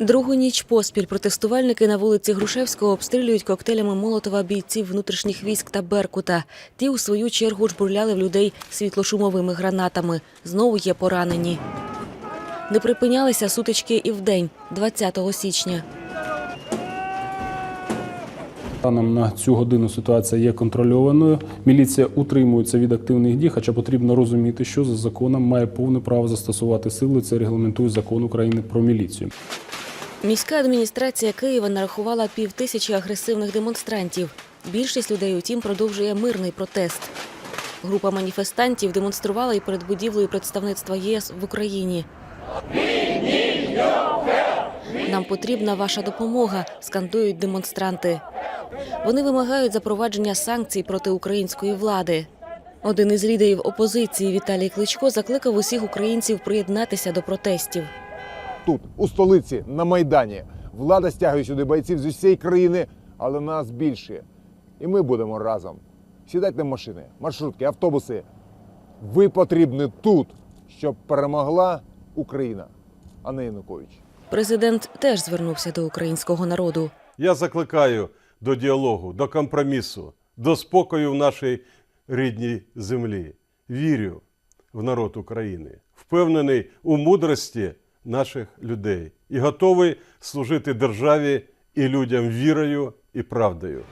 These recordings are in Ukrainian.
Другу ніч поспіль протестувальники на вулиці Грушевського обстрілюють коктейлями Молотова бійців внутрішніх військ та Беркута. Ті, у свою чергу, жбурляли в людей світлошумовими гранатами. Знову є поранені. Не припинялися сутички і вдень, 20 січня. Станом на цю годину ситуація є контрольованою. Міліція утримується від активних дій, хоча потрібно розуміти, що за законом має повне право застосувати сили. Це регламентує закон України про міліцію. Міська адміністрація Києва нарахувала півтисячі агресивних демонстрантів. Більшість людей, утім, продовжує мирний протест. Група маніфестантів демонструвала і перед будівлею представництва ЄС в Україні. Нам потрібна ваша допомога, скандують демонстранти. Вони вимагають запровадження санкцій проти української влади. Один із лідерів опозиції Віталій Кличко закликав усіх українців приєднатися до протестів. Тут, у столиці, на Майдані. Влада стягує сюди бойців з усієї країни, але нас більше. І ми будемо разом. Сідайте в машини, маршрутки, автобуси. Ви потрібні тут, щоб перемогла Україна, а не Янукович. Президент теж звернувся до українського народу. Я закликаю до діалогу, до компромісу, до спокою в нашій рідній землі. Вірю в народ України, впевнений у мудрості наших людей і готовий служити державі і людям вірою і правдою.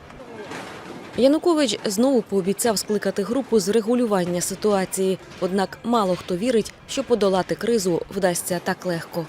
Янукович знову пообіцяв скликати групу з регулювання ситуації. Однак мало хто вірить, що подолати кризу вдасться так легко.